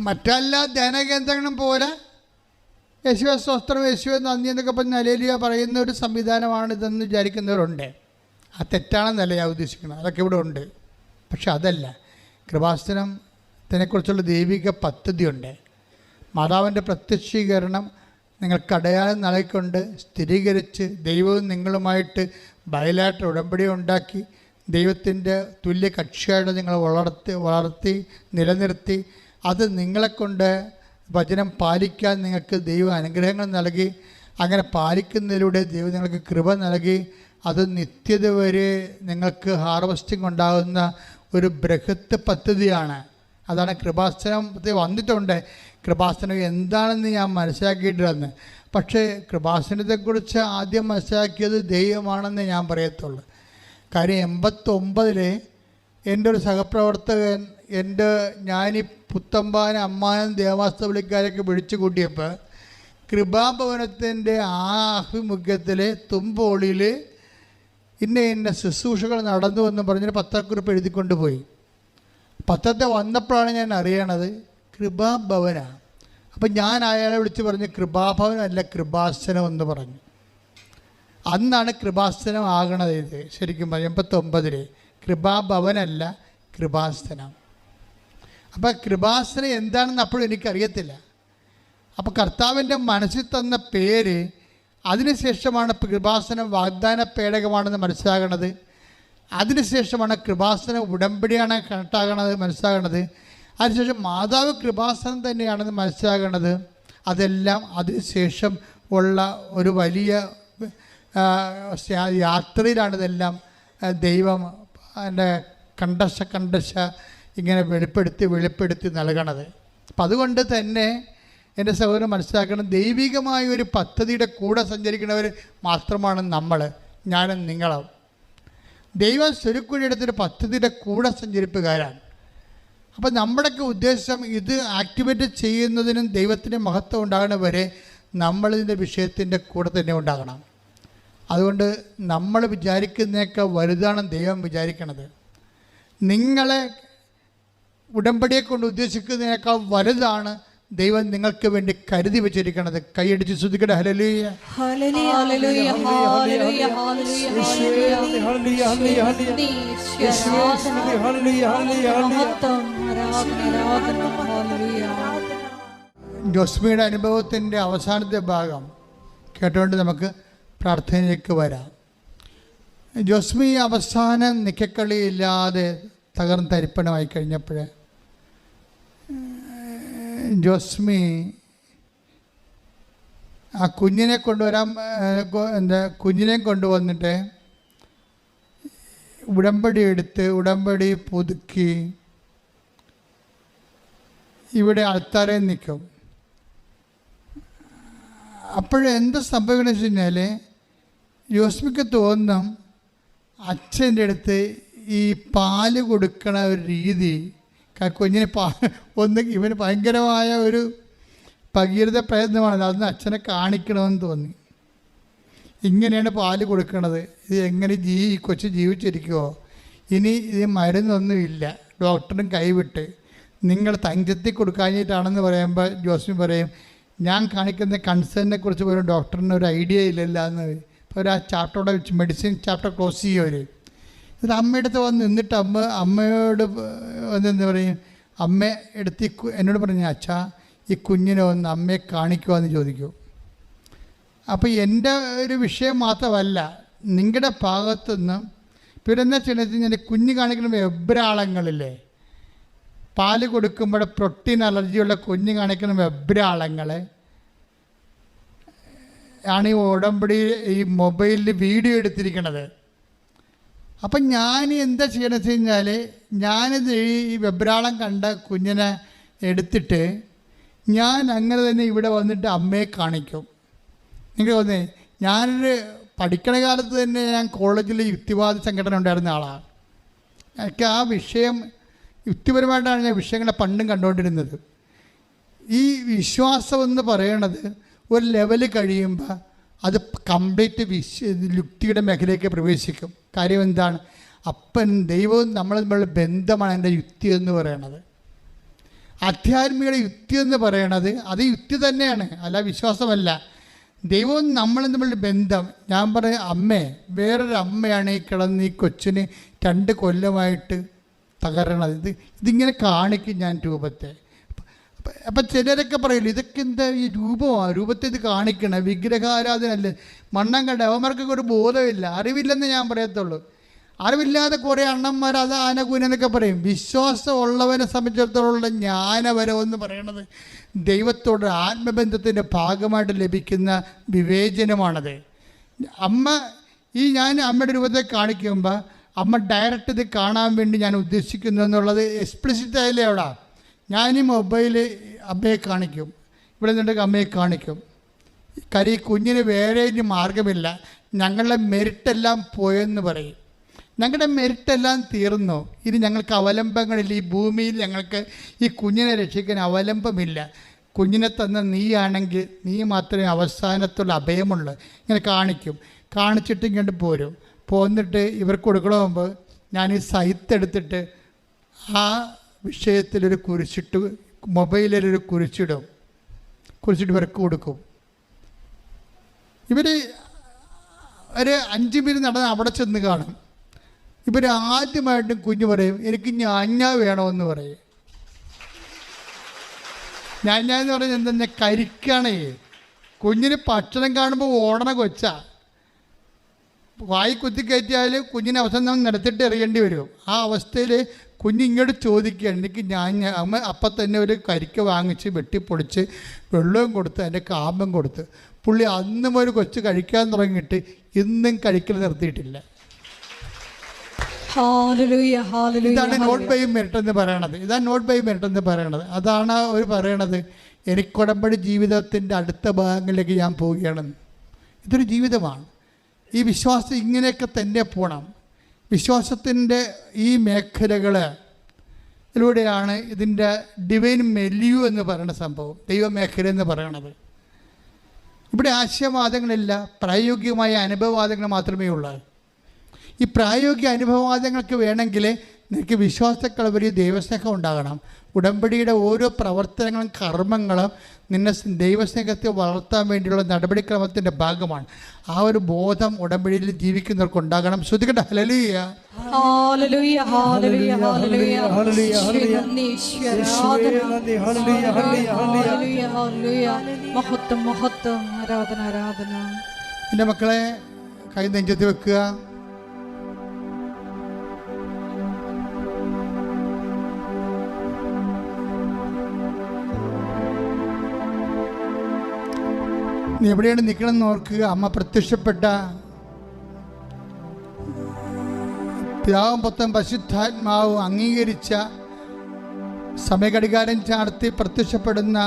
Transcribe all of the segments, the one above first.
മറ്റെല്ലാ ധ്യാനകേന്ദ്രങ്ങളും പോലെ. യേശുവെ സ്വസ്ത്രം യേശുവെ നന്ദി എന്നൊക്കെ പറഞ്ഞ് അലേലിയ പറയുന്ന ഒരു സംവിധാനമാണ് ഇതെന്ന് വിചാരിക്കുന്നവരുണ്ട്. ആ തെറ്റാണെന്നല്ല ഞാൻ ഉദ്ദേശിക്കുന്നത്. അതൊക്കെ ഇവിടെ ഉണ്ട്. പക്ഷെ അതല്ല. കൃപാസനത്തിനെക്കുറിച്ചുള്ള ദൈവിക പദ്ധതിയുണ്ട്. മാതാവിന്റെ പ്രത്യക്ഷീകരണം നിങ്ങൾക്ക് അടയാളം നൽകിക്കൊണ്ട് സ്ഥിരീകരിച്ച് ദൈവവും നിങ്ങളുമായിട്ട് ബയലായിട്ട് ഉടമ്പടി ഉണ്ടാക്കി ദൈവത്തിന്റെ തുല്യ കക്ഷിയായിട്ട് നിങ്ങൾ വളർത്തി വളർത്തി നിലനിർത്തി അത് നിങ്ങളെക്കൊണ്ട് വചനം പാലിക്കാൻ നിങ്ങൾക്ക് ദൈവം അനുഗ്രഹങ്ങൾ നൽകി. അങ്ങനെ പാലിക്കുന്നതിലൂടെ ദൈവം നിങ്ങൾക്ക് കൃപ നൽകി. അത് നിത്യത വരെ നിങ്ങൾക്ക് ഹാർവസ്റ്റിംഗ് ഉണ്ടാകുന്ന ഒരു ബൃഹത്ത് പദ്ധതിയാണ്. അതാണ് കൃപാസനത്തിൽ വന്നിട്ടുണ്ട്. കൃപാസനം എന്താണെന്ന് ഞാൻ മനസ്സിലാക്കിയിട്ടില്ലെന്ന്. പക്ഷേ കൃപാസനത്തെക്കുറിച്ച് ആദ്യം മനസ്സിലാക്കിയത് ദൈവമാണെന്ന് ഞാൻ പറയത്തുള്ളൂ. കാര്യം എൺപത്തൊമ്പതിൽ എന്റെ ഒരു സഹപ്രവർത്തകൻ എന്റെ ഞാനീ പുത്തമ്പാന അമ്മാനം ദേവാസ്തവിളിക്കാരൊക്കെ വിളിച്ചു കൂട്ടിയപ്പോൾ കൃപാഭവനത്തിന്റെ ആ ആഭിമുഖ്യത്തിൽ തുമ്പോളിയിൽ ഇന്ന ഇന്ന ശുശ്രൂഷകൾ നടന്നു എന്ന് പറഞ്ഞൊരു പത്രക്കുറിപ്പ് എഴുതിക്കൊണ്ട് പോയി. പത്രത്തെ വന്നപ്പോഴാണ് ഞാൻ അറിയണത് കൃപാഭവനാണ് അപ്പം ഞാൻ അയാളെ വിളിച്ച് പറഞ്ഞു കൃപാഭവനല്ല കൃപാസനം എന്ന് പറഞ്ഞു. അന്നാണ് കൃപാസനം ആകണത് ഇത്. ശരിക്കും പറഞ്ഞു എൺപത്തൊമ്പതിൽ കൃപാഭവനല്ല കൃപാസനം. അപ്പം കൃപാസന എന്താണെന്ന് അപ്പോഴും എനിക്കറിയത്തില്ല. അപ്പോൾ കർത്താവിന്റെ മനസ്സിൽ തന്ന പേര് അതിനുശേഷമാണ് കൃപാസനം വാഗ്ദാന പേടകമാണെന്ന് മനസ്സിലാകണത്. അതിനുശേഷമാണ് കൃപാസനം ഉടമ്പടിയാണ് കണക്റ്റാകണത് മനസ്സിലാകണത്. അതിനുശേഷം മാതാവ് കൃപാസനം തന്നെയാണെന്ന് മനസ്സിലാകണത്. അതെല്ലാം അതിനുശേഷം ഉള്ള ഒരു വലിയ യാത്രയിലാണിതെല്ലാം ദൈവം എന്റെ കണ്ടശ കണ്ടശ ഇങ്ങനെ വെളിപ്പെടുത്തി വെളിപ്പെടുത്തി നൽകണത്. അപ്പം അതുകൊണ്ട് തന്നെ എന്റെ സഹോദരൻ മനസ്സിലാക്കണം ദൈവികമായ ഒരു പദ്ധതിയുടെ കൂടെ സഞ്ചരിക്കുന്നവർ മാത്രമാണ് നമ്മൾ ഞാനും നിങ്ങളും. ദൈവം സ്വരുക്കുഴിയെടുത്തൊരു പദ്ധതിയുടെ കൂടെ സഞ്ചരിപ്പുകാരാണ്. അപ്പം നമ്മുടെയൊക്കെ ഉദ്ദേശം ഇത് ആക്ടിവേറ്റ് ചെയ്യുന്നതിനും ദൈവത്തിന്റെ മഹത്വം ഉണ്ടാകുന്ന വരെ നമ്മളിതിന്റെ വിഷയത്തിന്റെ കൂടെ തന്നെ ഉണ്ടാകണം. അതുകൊണ്ട് നമ്മൾ വിചാരിക്കുന്നതൊക്കെ വലുതാണ് ദൈവം വിചാരിക്കണത്. നിങ്ങളെ ഉടമ്പടിയെ കൊണ്ട് ഉദ്ദേശിക്കുന്നതിനേക്കാൾ വലുതാണ് ദൈവം നിങ്ങൾക്ക് വേണ്ടി കരുതി വെച്ചിരിക്കണത്. കൈയടിച്ച് ശ്രദ്ധിക്കട്ടെ. ഹലലൂയ ഹല്ലേലൂയ ഹല്ലേലൂയ ഹല്ലേലൂയ ഹല്ലേലൂയ ഹല്ലേലൂയ ഹല്ലേലൂയ ഹല്ലേലൂയ മഹത്വം ആരാധന ആരാധന ഹല്ലേലൂയ. ജോസ്മിയുടെ അനുഭവത്തിന്റെ അവസാനത്തെ ഭാഗം കേട്ടുകൊണ്ട് നമുക്ക് പ്രാർത്ഥനയിലേക്ക് വരാം. ജോസ്മി അവസാനം നിക്കക്കളിയില്ലാതെ തകർന്ന് തരിപ്പണമായി കഴിഞ്ഞപ്പോൾ ജോസ്മി ആ കുഞ്ഞിനെ കൊണ്ടുവരാൻ എന്താ കുഞ്ഞിനെ കൊണ്ടുവന്നിട്ട് ഉടമ്പടി എടുത്ത് ഉടമ്പടി പുതുക്കി ഇവിടെ ആൾക്കാരെ നിൽക്കും. അപ്പോഴെന്ത് സംഭവിക്കണമെന്ന് വെച്ച് കഴിഞ്ഞാൽ ജോസ്മിക്ക് തോന്നും അച്ഛന്റെ അടുത്ത് ഈ പാൽ കൊടുക്കണ ഒരു രീതി കുഞ്ഞിന് പാ ഒന്ന് ഇവന് ഭയങ്കരമായ ഒരു ഭഗീരഥ പ്രയത്നമാണ് അതൊന്ന് അച്ഛനെ കാണിക്കണമെന്ന് തോന്നി. ഇങ്ങനെയാണ് പാൽ കൊടുക്കണത്. ഇത് എങ്ങനെ ജീ കൊച്ചു ജീവിച്ചിരിക്കുമോ ഇനി ഇത് മരുന്നൊന്നുമില്ല. ഡോക്ടറും കൈവിട്ട് നിങ്ങൾ തഞ്ചത്തി കൊടുക്കാഞ്ഞിട്ടാണെന്ന് പറയുമ്പോൾ ജോസ്മി പറയും ഞാൻ കാണിക്കുന്ന കൺസേണിനെ കുറിച്ച് പോലും ഡോക്ടറിന് ഒരു ഐഡിയ ഇല്ലല്ലോ എന്ന് ഒരു ആ ചാപ്റ്ററോടെ മെഡിസിൻ ചാപ്റ്റർ ക്ലോസ് ചെയ്യും അവർ അമ്മയടുത്ത് വന്ന് നിന്നിട്ട് അമ്മ അമ്മയോട് വന്നെന്ന് പറയും? അമ്മ എടുത്ത് എന്നോട് പറഞ്ഞു അച്ഛാ ഈ കുഞ്ഞിനെ ഒന്ന് അമ്മയെ കാണിക്കുവാന്ന് ചോദിക്കും. അപ്പോൾ എന്റെ ഒരു വിഷയം മാത്രമല്ല നിങ്ങളുടെ ഭാഗത്തുനിന്ന് പിന്നെ എന്താ ചെയ്യണമെന്ന് വെച്ച് കുഞ്ഞ് കാണിക്കുന്ന വെബ്രാളങ്ങളില്ലേ? പാൽ കൊടുക്കുമ്പോൾ പ്രോട്ടീൻ അലർജിയുള്ള കുഞ്ഞ് കാണിക്കുന്ന വെബ്രാളങ്ങളെ. ആണ് ഈ ഉടമ്പടി ഈ മൊബൈലിൽ വീഡിയോ എടുത്തിരിക്കണത്. അപ്പം ഞാൻ എന്താ ചെയ്യണമെന്ന് വെച്ച് കഴിഞ്ഞാൽ ഞാനിത് ഈ വെബ്രാളം കണ്ട കുഞ്ഞിനെ എടുത്തിട്ട് ഞാൻ അങ്ങനെ തന്നെ ഇവിടെ വന്നിട്ട് അമ്മയെ കാണിക്കും. നിങ്ങൾ തോന്നേ ഞാനൊരു പഠിക്കണ കാലത്ത് തന്നെ ഞാൻ കോളേജിൽ യുക്തിവാദ സംഘടന ഉണ്ടായിരുന്ന ആളാണ് എനിക്ക് ആ വിഷയം യുക്തിപരമായിട്ടാണ് ഞാൻ വിഷയങ്ങളെ പണ്ടും കണ്ടുകൊണ്ടിരുന്നത്. ഈ വിശ്വാസം എന്ന് പറയണത് ഒരു ലെവൽ കഴിയുമ്പോൾ അത് കംപ്ലീറ്റ് വിശ്വ യുക്തിയുടെ മേഖലയിലേക്ക് പ്രവേശിക്കും. കാര്യം എന്താണ്? അപ്പൻ ദൈവവും നമ്മൾ തമ്മിലുള്ള ബന്ധമാണ് എന്റെ യുക്തി എന്ന് പറയണത്. ആധ്യാത്മികയുടെ യുക്തി എന്ന് പറയണത് അത് യുക്തി തന്നെയാണ് അല്ല വിശ്വാസമല്ല. ദൈവവും നമ്മളും തമ്മിലുള്ള ബന്ധം ഞാൻ പറയും അമ്മേ വേറൊരു അമ്മയാണ് ഈ കിടന്ന് ഈ കൊച്ചിന് രണ്ട് കൊല്ലമായിട്ട് തകരണത്. ഇത് ഇതിങ്ങനെ കാണിക്കും ഞാൻ രൂപത്തെ. അപ്പം ചിലരൊക്കെ പറയില്ല ഇതൊക്കെ എന്താ ഈ രൂപമാണ് രൂപത്തെ ഇത് കാണിക്കണേ വിഗ്രഹാരാധനല്ലേ മണ്ണം കണ്ട അവന്മാർക്കൊക്കെ ഒരു ബോധമില്ല അറിവില്ലെന്ന് ഞാൻ പറയത്തുള്ളൂ. അറിവില്ലാതെ കുറേ അണ്ണന്മാർ അത് ആനകൂന എന്നൊക്കെ പറയും. വിശ്വാസം ഉള്ളവനെ സംബന്ധിച്ചിടത്തോളമുള്ള ജ്ഞാനവരം എന്ന് പറയണത് ദൈവത്തോട് ആത്മബന്ധത്തിന്റെ ഭാഗമായിട്ട് ലഭിക്കുന്ന വിവേചനമാണത്. അമ്മ ഈ ഞാൻ അമ്മയുടെ രൂപത്തെ കാണിക്കുമ്പോൾ അമ്മ ഡയറക്റ്റ് ഇത് കാണാൻ വേണ്ടി ഞാൻ ഉദ്ദേശിക്കുന്നു എന്നുള്ളത് എക്സ്പ്ലിസിറ്റ് ആയില്ലേ അവിടെ? ഈ മൊബൈൽ അമ്മയെ കാണിക്കും. ഇവിടെ നിന്നുണ്ടെങ്കിൽ അമ്മയെ കാണിക്കും. കരി കുഞ്ഞിന് വേറെ ഇനി മാർഗമില്ല ഞങ്ങളുടെ മെരിട്ടെല്ലാം പോയെന്ന് പറയും. ഞങ്ങളുടെ മെരിട്ടെല്ലാം തീർന്നു. ഇനി ഞങ്ങൾക്ക് അവലംബങ്ങളില്ല. ഈ ഭൂമിയിൽ ഞങ്ങൾക്ക് ഈ കുഞ്ഞിനെ രക്ഷിക്കാൻ അവലംബമില്ല. കുഞ്ഞിനെ തന്ന നീയാണെങ്കിൽ നീ മാത്രമേ അവസാനത്തുള്ള അഭയമുള്ളൂ. ഇങ്ങനെ കാണിക്കും. കാണിച്ചിട്ട് ഇങ്ങോട്ട് പോരും. പോന്നിട്ട് ഇവർക്ക് കൊടുക്കണമെങ്കിൽ ഞാൻ ഈ സൈത്തെടുത്തിട്ട് ആ വിഷയത്തിലൊരു കുരിശിട്ട് മൊബൈലിലൊരു കുരിശിടും കുരിശിട്ട് വരക്ക് കൊടുക്കും. ഇവർ ഒരു അഞ്ച് മിനിറ്റ് നടന്ന് അവിടെ ചെന്ന് കാണും. ഇവർ ആദ്യമായിട്ടും കുഞ്ഞ് പറയും എനിക്ക് ഞാഞ്ഞ വേണമെന്ന് പറയും. ഞാഞ്ഞ എന്ന് പറയുന്നത് എന്തെന്നെ കരിക്കണേ. കുഞ്ഞിന് ഭക്ഷണം കാണുമ്പോൾ ഓടണ കൊച്ചാ. വായി കുത്തിക്കയറ്റിയാൽ കുഞ്ഞിനെ അവസാനം നിരത്തിട്ട് എറിയേണ്ടി വരും. ആ അവസ്ഥയിൽ കുഞ്ഞ് ഇങ്ങോട്ട് ചോദിക്കുകയാണ് എനിക്ക് ഞാൻ അമ്മ അപ്പം തന്നെ ഒരു കരിക്ക വാങ്ങിച്ച് വെട്ടിപ്പൊളിച്ച് വെള്ളവും കൊടുത്ത് അതിന്റെ കാമ്പം കൊടുത്ത് പുള്ളി അന്നും ഒരു കൊച്ച് കഴിക്കാൻ തുടങ്ങിയിട്ട് ഇന്നും കഴിക്കൽ നിർത്തിയിട്ടില്ല. ഇതാണ് നോട്ട് ബൈ മെറിറ്റ് എന്ന് പറയണത്. ഇതാണ് നോട്ട് ബൈ മെറിറ്റ് എന്ന് പറയണത്. അതാണ് അവർ പറയണത്. എനിക്കുടമ്പടി ജീവിതത്തിന്റെ അടുത്ത ഭാഗങ്ങളിലേക്ക് ഞാൻ പോവുകയാണെന്ന് ഇതൊരു ജീവിതമാണ്. ഈ വിശ്വാസം ഇങ്ങനെയൊക്കെ തന്നെ പോകണം വിശ്വാസത്തിന്റെ ഈ മേഖലകൾ ഇതിലൂടെയാണ് ഇതിന്റെ ഡിവൈൻ മെല്യു എന്ന് പറയുന്ന സംഭവം ദൈവമേഖല എന്ന് പറയണത്. ഇവിടെ ആശയവാദങ്ങളില്ല പ്രായോഗികമായ അനുഭവവാദങ്ങൾ മാത്രമേ ഉള്ളൂ. ഈ പ്രായോഗിക അനുഭവവാദങ്ങൾക്ക് വേണമെങ്കിൽ നിനക്ക് വിശ്വാസക്കളവരി ദൈവസ്നേഹം ഉണ്ടാകണം. ഉടമ്പടിയുടെ ഓരോ പ്രവർത്തനങ്ങളും കർമ്മങ്ങളും നിന്നെ ദൈവസ്നേഹത്തെ വളർത്താൻ വേണ്ടിയുള്ള നടപടിക്രമത്തിന്റെ ഭാഗമാണ്. ആ ഒരു ബോധം ഉടമ്പടിയിൽ ജീവിക്കുന്നവർക്ക് ഉണ്ടാകണം. ശ്രദ്ധിക്കട്ടെ. ഹലലിയ ഹാലലൂയ ഹാലലൂയ ഹാലലൂയ ഹല്ലേലൂയ, ഹല്ലേലൂയ. നന്ദി ഈശ്വര യേശുവേ, നന്ദി. ഹല്ലേലൂയ, ഹല്ലേലൂയ, ഹല്ലേലൂയ. ഹാലലൂയ ഹാലലൂയ മഹത്വം മഹത്വം ആരാധന ആരാധന എന്റെ മക്കളെ കൈ നെഞ്ചത്ത് വെക്കുക. നീ എവിടെയാണ് നിൽക്കണമെന്ന് ഓർക്കുക. അമ്മ പ്രത്യക്ഷപ്പെട്ട പിതാവും പുത്തൻ പശുദ്ധാത്മാവും അംഗീകരിച്ച സമയഘടികാരം ചാർത്തി പ്രത്യക്ഷപ്പെടുന്ന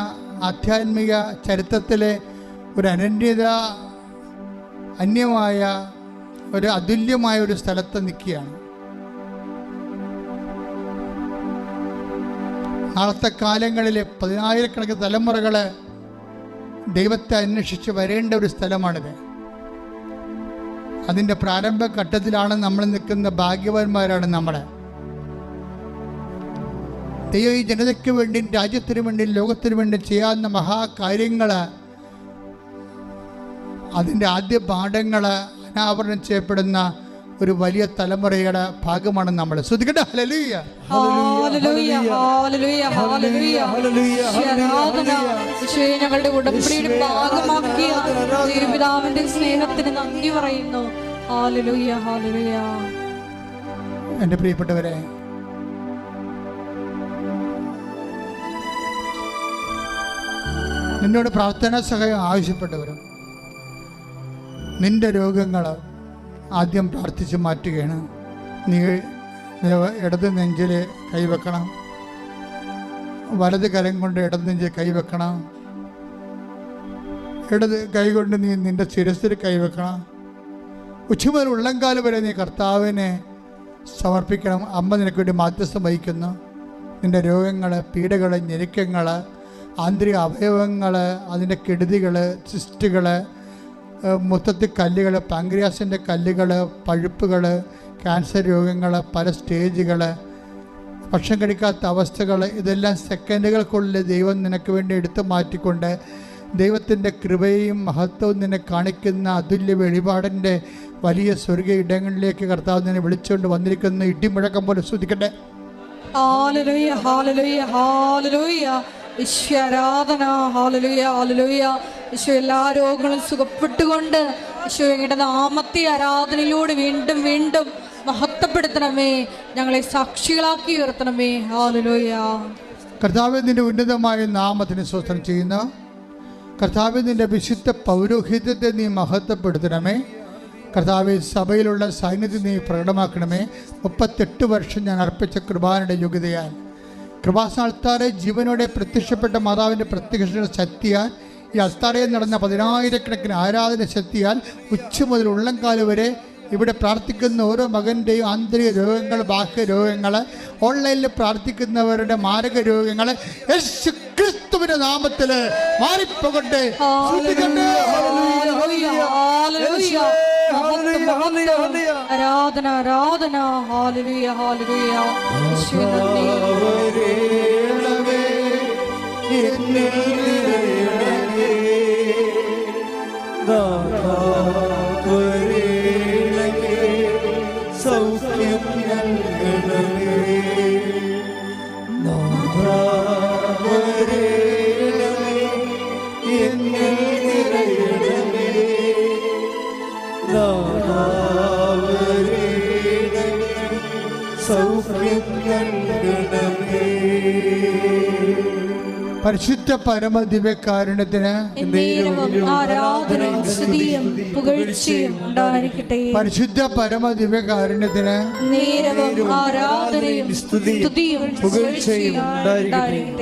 ആധ്യാത്മിക ചരിത്രത്തിലെ ഒരു അനന്യത അന്യമായ ഒരു അതുല്യമായ ഒരു സ്ഥലത്ത് നിൽക്കുകയാണ്. നാളത്തെ കാലങ്ങളിൽ പതിനായിരക്കണക്കിന് തലമുറകൾ ദൈവത്തെ അന്വേഷിച്ച് വരേണ്ട ഒരു സ്ഥലമാണിത്. അതിന്റെ പ്രാരംഭ ഘട്ടത്തിലാണ് നമ്മൾ നിൽക്കുന്ന ഭാഗ്യവാന്മാരാണ് നമ്മൾ ദൈവം ഈ ജനതയ്ക്ക് വേണ്ടി രാജ്യത്തിന് വേണ്ടി ലോകത്തിനു വേണ്ടി ചെയ്യാവുന്ന മഹാകാര്യങ്ങൾ അതിന്റെ ആദ്യ പാഠങ്ങൾ അനാവരണം ചെയ്യപ്പെടുന്ന ഒരു വലിയ തലമുറയുടെ ഭാഗമാണ് നമ്മൾ. ഹല്ലേലൂയ. ഹാലലൂയ ഞങ്ങളുടെ ഉടമ്പടിയുടെ ഭാഗമാക്കിയ തിരുപിതാവിന്റെ സ്നേഹത്തിന് നന്ദി പറയുന്നു. എന്റെ പ്രിയപ്പെട്ടവരെ നിന്നോട് പ്രാർത്ഥനാ സഹായം ആവശ്യപ്പെട്ടവരും നിന്റെ രോഗങ്ങൾ ആദ്യം പ്രാർത്ഥിച്ച് മാറ്റുകയാണ്. നീ ഇടത് നെഞ്ചിൽ കൈവെക്കണം വലത് കരം കൊണ്ട് ഇടത് നെഞ്ചിൽ കൈവെക്കണം ഇടത് കൈ കൊണ്ട് നീ നിന്റെ ശിരസിൽ കൈവെക്കണം ഉച്ചമുതൽ ഉള്ളംകാലം വരെ നീ കർത്താവിനെ സമർപ്പിക്കണം. അമ്മ നിനക്ക് വേണ്ടി മാധ്യസ്ഥം വഹിക്കുന്നു. നിന്റെ രോഗങ്ങൾ പീഡകൾ ഞെരുക്കങ്ങൾ ആന്തരിക അവയവങ്ങൾ അതിന്റെ കെടുതികൾ സിസ്റ്റുകൾ മൊത്തത്തിൽ കല്ലുകൾ പാങ്ക്രിയാസിന്റെ കല്ലുകൾ പഴുപ്പുകൾ ക്യാൻസർ രോഗങ്ങൾ പല സ്റ്റേജുകൾ ഭക്ഷണം കഴിക്കാത്ത അവസ്ഥകൾ ഇതെല്ലാം സെക്കൻഡുകൾക്കുള്ളിൽ ദൈവം നിനക്ക് വേണ്ടി എടുത്തു മാറ്റിക്കൊണ്ട് ദൈവത്തിന്റെ കൃപയും മഹത്വവും നിന്നെ കാണിക്കുന്ന അതുല്യ വെളിപാടിന്റെ വലിയ സ്വർഗ ഇടങ്ങളിലേക്ക് കർത്താവ് നിന്നെ വിളിച്ചുകൊണ്ട് വന്നിരിക്കുന്ന. ഇടിമുഴക്കം പോലെ ശ്രദ്ധിക്കട്ടെ ഹാലലുയ ഹാലലുയ ഹാലലുയ ഈശ്വരാധന ഹാലലുയ ഹാലലുയ ഈശോ എല്ലാ രോഗങ്ങളും സുഖപ്പെട്ടുകൊണ്ട് ഈശോയുടെ നാമത്തെ ആരാധനയിലൂടെ വീണ്ടും വീണ്ടും മഹത്വപ്പെടുത്തണമേ. ഞങ്ങളെ സാക്ഷികളാക്കി ഉയർത്തണമേ. ആലുലോയ കർത്താവ് നിന്റെ ഉന്നതമായ നാമത്തിന് സ്വസ്ഥം ചെയ്യുന്ന. കർത്താവ് നിന്റെ വിശുദ്ധ പൗരോഹിത്യത്തെ നീ മഹത്വപ്പെടുത്തണമേ. കർത്താവ് സഭയിലുള്ള സാന്നിധ്യം നീ പ്രകടമാക്കണമേ. മുപ്പത്തെട്ട് വർഷം ഞാൻ അർപ്പിച്ച കൃപാനയുടെ യോഗ്യതയാൽ കൃപാസന അൾത്താറെ ജീവനോടെ പ്രത്യക്ഷപ്പെട്ട മാതാവിന്റെ പ്രത്യക്ഷ ശക്തിയാൽ ഈ അൾത്താറയിൽ നടന്ന പതിനായിരക്കണക്കിന് ആരാധന ശക്തിയാൽ ഉച്ച മുതൽ ഉള്ളംകാൽ വരെ ഇവിടെ പ്രാർത്ഥിക്കുന്ന ഓരോ മകന്റെയും ആന്തരിക രോഗങ്ങൾ ബാഹ്യ രോഗങ്ങൾ ഓൺലൈനിൽ പ്രാർത്ഥിക്കുന്നവരുടെ മാരക രോഗങ്ങൾ യേശു ക്രിസ്തുവിന്റെ നാമത്തിൽ മാറിപ്പോകട്ടെ ആരാധന ആരാധന. എന്നിൽ. നാഥാ, വരേണമേ, സൗഖ്യം നൽകണമേ നാഥാ, വരേണമേ, എന്നിൽ നിറയണമേ. നാഥാ, വരേണമേ, സൗഖ്യം നൽകണമേ പരിശുദ്ധ പരമ ദിവ്യകാരുണ്യത്തിന് പരിശുദ്ധ പരമ ദിവ്യകാരുണ്യത്തിന്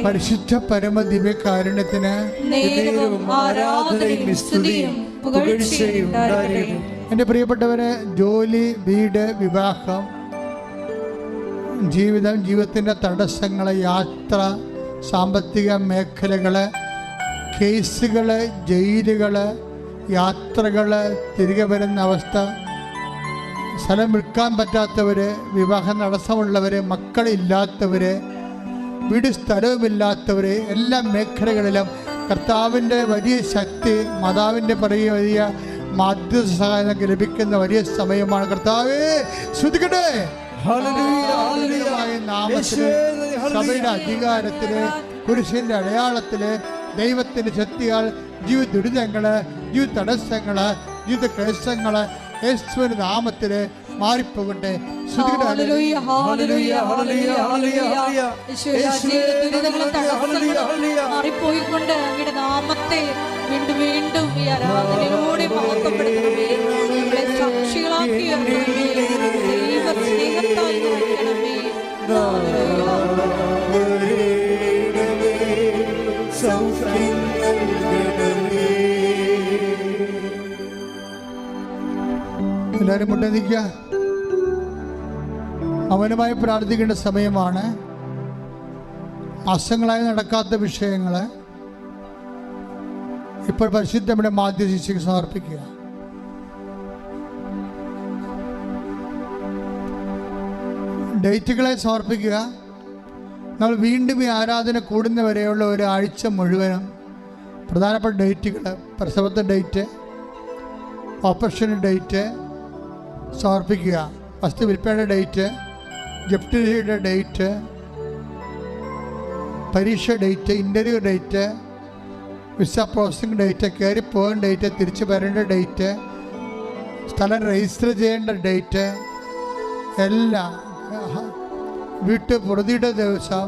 പരിശുദ്ധ പരമ ദിവ്യകാരുണ്യത്തിന് എന്റെ പ്രിയപ്പെട്ടവരെ ജോലി വീട് വിവാഹം ജീവിതം ജീവിതത്തിന്റെ തടസ്സങ്ങളെ യാത്ര സാമ്പത്തിക മേഖലകൾ കേസുകൾ ജയിലുകൾ യാത്രകൾ തിരികെ വരുന്ന അവസ്ഥ. സ്ഥലം വിൽക്കാൻ പറ്റാത്തവർ വിവാഹം തടസ്സമുള്ളവർ മക്കളില്ലാത്തവർ വീട് സ്ഥലവുമില്ലാത്തവർ എല്ലാ മേഖലകളിലും കർത്താവിന്റെ വലിയ ശക്തി മാതാവിന്റെ പറയ വലിയ മാധ്യ സഹായം ലഭിക്കുന്ന വലിയ സമയമാണ്. കർത്താവേ ശ്രദ്ധിക്കട്ടെ ഹല്ലേലൂയ, സഭയുടെ അധികാരത്തിൽ കുരിശിന്റെ അടയാളത്തിൽ ദൈവത്തിന്റെ ശക്തിയാൽ ജീവിത ദുരിതങ്ങൾ ജീവിത തടസ്സങ്ങൾ ജീവിത ക്ലേശങ്ങൾ യേശുവിന്റെ നാമത്തിൽ മാറിപ്പോകട്ടെ മാറിപ്പോയിക്കൊണ്ട് അങ്ങയുടെ നാമത്തെ വീണ്ടും വീണ്ടും ഈ ആരാധനയിലൂടെ മഹത്വപ്പെടുത്തണമേ. സാക്ഷികളാക്കി എല്ലാവരും മുട്ടേ അവനുമായി പ്രാർത്ഥിക്കേണ്ട സമയമാണ്. അസങ്ങളായി നടക്കാത്ത വിഷയങ്ങൾ ഇപ്പോൾ പരിശുദ്ധയുടെ മാധ്യ ശിക്ഷയ്ക്ക് സമർപ്പിക്കുക. ഡേറ്റുകളെ സമർപ്പിക്കുക. നമ്മൾ വീണ്ടും ഈ ആരാധന കൂടുന്നവരെയുള്ള ഒരാഴ്ച മുഴുവനും പ്രധാനപ്പെട്ട ഡേറ്റുകൾ പ്രസവത്തെ ഡേറ്റ് ഓപ്പറേഷൻ ഡേറ്റ് സമർപ്പിക്കുക. വസ്തു വിൽപ്പനയുടെ ഡേറ്റ് ജപ്തിയുടെ ഡേറ്റ് പരീക്ഷ date interview date visa processing date കയറി പോകേണ്ട ഡേറ്റ് തിരിച്ചു വരേണ്ട ഡേറ്റ് സ്ഥലം രജിസ്റ്റർ ചെയ്യേണ്ട ഡേറ്റ് എല്ലാം വീട്ടു പ്രതിയുടെ ദിവസം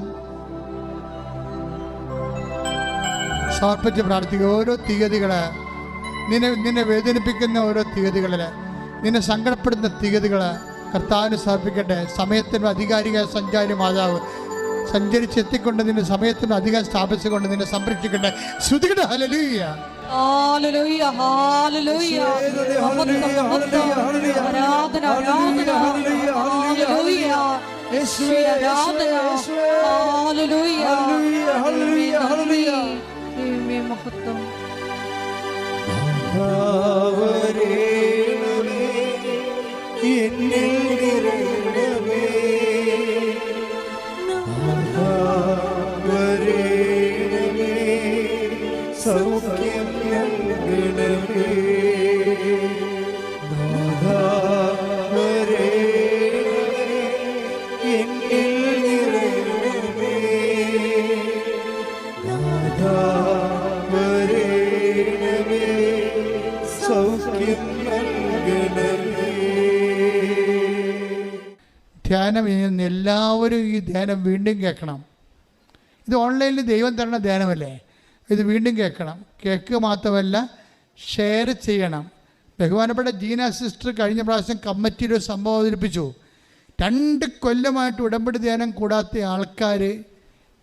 സമർപ്പിച്ച് പ്രാർത്ഥിക്കുക. ഓരോ തീയതികൾ നിന്നെ നിന്നെ വേദനിപ്പിക്കുന്ന ഓരോ തീയതികളിൽ നിന്നെ സങ്കടപ്പെടുന്ന തീയതികൾ കർത്താവിന് സമർപ്പിക്കട്ടെ. സമയത്തിനും അധികാരിക സഞ്ചാരി മാതാവ് സഞ്ചരിച്ചെത്തിക്കൊണ്ട് നിന്റെ സമയത്തിനും അധികം സ്ഥാപിച്ചുകൊണ്ട് നിന്നെ സംരക്ഷിക്കട്ടെ. ശ്രുതികട്ടെ ഹലലൂയ മഹത്വം മഹത്വം ആരാധന ആരാധന ഹല്ലേലൂയ യേശുവേ ആരാധന ഹല്ലേലൂയ, ഹല്ലേലൂയ. ദൈവമേ മഹത്വം എന്നിൽ നിറയണമേ. ധ്യാനം എല്ലാവരും ഈ ധ്യാനം വീണ്ടും കേൾക്കണം. ഇത് ഓൺലൈനിൽ ദൈവം തരുന്ന ധ്യാനമല്ലേ? ഇത് വീണ്ടും കേൾക്കണം. കേൾക്കുക മാത്രമല്ല ഷെയർ ചെയ്യണം. ബഹുമാനപ്പെട്ട ജീന സിസ്റ്റർ കഴിഞ്ഞ പ്രാവശ്യം കമ്മിറ്റിയിൽ ഒരു സംഭവം അവതരിപ്പിച്ചു. രണ്ട് കൊല്ലമായിട്ട് ഉടമ്പടി ധ്യാനം കൂടാത്ത ആൾക്കാർ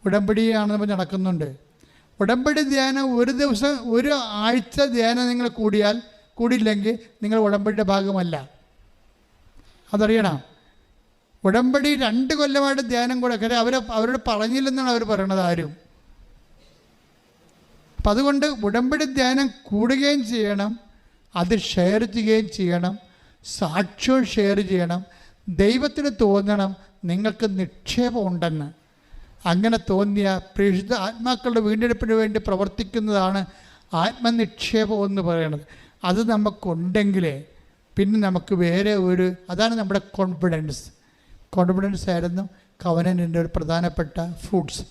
ഉടമ്പടിയാണെന്ന് പറഞ്ഞ് നടക്കുന്നുണ്ട്. ഉടമ്പടി ധ്യാനം ഒരു ദിവസം ഒരു ആഴ്ച ധ്യാനം നിങ്ങൾ കൂടിയാൽ കൂടിയില്ലെങ്കിൽ നിങ്ങൾ ഉടമ്പടിയുടെ ഭാഗമല്ല. അതറിയണം. ഉടമ്പടി രണ്ട് കൊല്ലമായിട്ട് ധ്യാനം കൂടെ അവർ അവരോട് പറഞ്ഞില്ലെന്നാണ് അവർ പറയണത് ആരും. അപ്പം അതുകൊണ്ട് ഉടമ്പടി ധ്യാനം കൂടുകയും ചെയ്യണം അത് ഷെയർ ചെയ്യുകയും ചെയ്യണം സാക്ഷ്യവും ഷെയർ ചെയ്യണം ദൈവത്തിന് തോന്നണം നിങ്ങൾക്ക് നിക്ഷേപം ഉണ്ടെന്ന്. അങ്ങനെ തോന്നിയ പ്രേഷിത ആത്മാക്കളുടെ വീണ്ടെടുപ്പിന് വേണ്ടി പ്രവർത്തിക്കുന്നതാണ് ആത്മനിക്ഷേപം എന്ന് പറയുന്നത്. അത് നമുക്കുണ്ടെങ്കിലേ പിന്നെ നമുക്ക് വേറെ ഒരു അതാണ് നമ്മുടെ കോൺഫിഡൻസ് കോൺഫിഡൻസ് ആയിരുന്നു കവനന്റെ ഒരു പ്രധാനപ്പെട്ട ഫ്രൂട്ട്സ്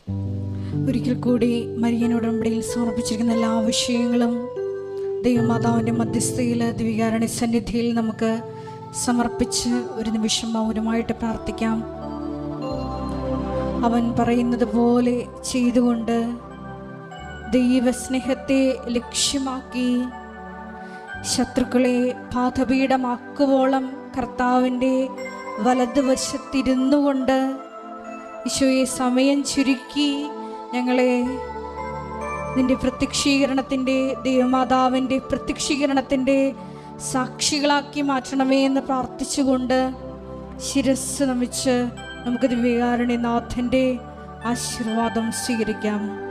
ഒരിക്കൽ കൂടി മരിയൻ ഉടമ്പടിയിൽ സമർപ്പിച്ചിരിക്കുന്ന എല്ലാ വിഷയങ്ങളും ദൈവമാതാവിന്റെ മധ്യസ്ഥയിൽ ദിവികാരണ സന്നിധിയിൽ നമുക്ക് സമർപ്പിച്ച് ഒരു നിമിഷം മൗനമായിട്ട് പ്രാർത്ഥിക്കാം. അവൻ പറയുന്നത് പോലെ ചെയ്തുകൊണ്ട് ദൈവസ്നേഹത്തെ ലക്ഷ്യമാക്കി ശത്രുക്കളെ പാതപീഠമാക്കുവോളം കർത്താവിന്റെ വലതുവശത്തിരുന്നു കൊണ്ട് ഈശോയെ സമയം ചുരുക്കി ഞങ്ങളെ നിന്റെ പ്രത്യക്ഷീകരണത്തിന്റെ ദൈവമാതാവിന്റെ പ്രത്യക്ഷീകരണത്തിന്റെ സാക്ഷികളാക്കി മാറ്റണമേ എന്ന് പ്രാർത്ഥിച്ചുകൊണ്ട് ശിരസ് നമിച്ച് നമുക്ക് ദിവ്യകാരുണ്യനാഥന്റെ ആശീർവാദം സ്വീകരിക്കാം.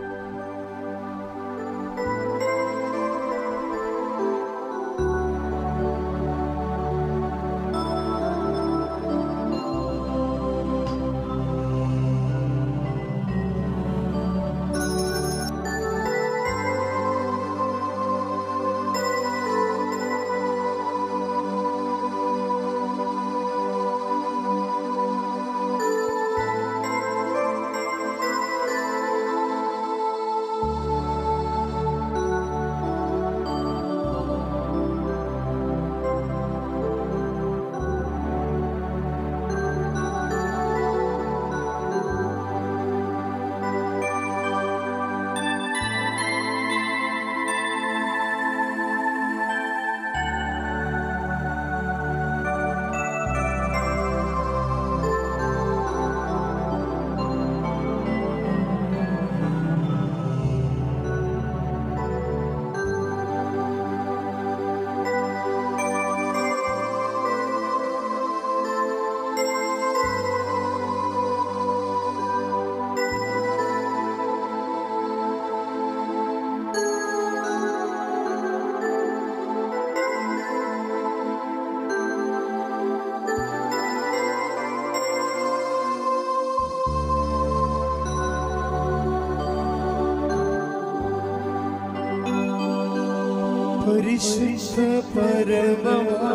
പരിശുദ്ധ പരമമാ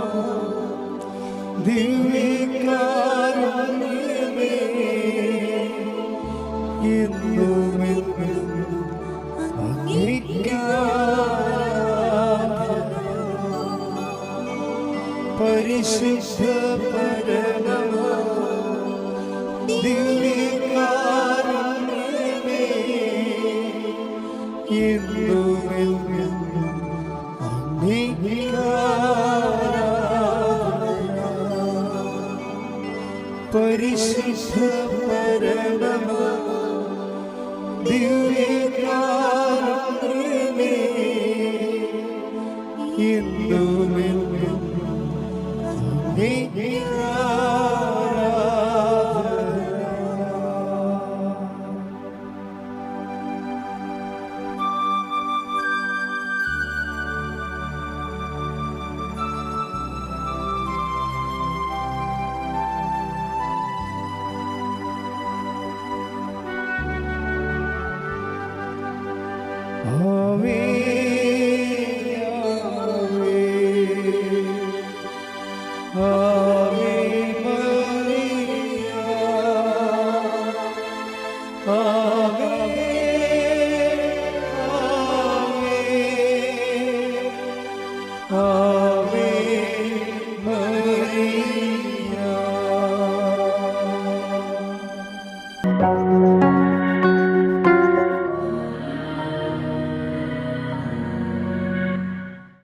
ദിവ്യകാരുണ്യമേ എന്നുമെന്നും. പരിശുദ്ധ Glory.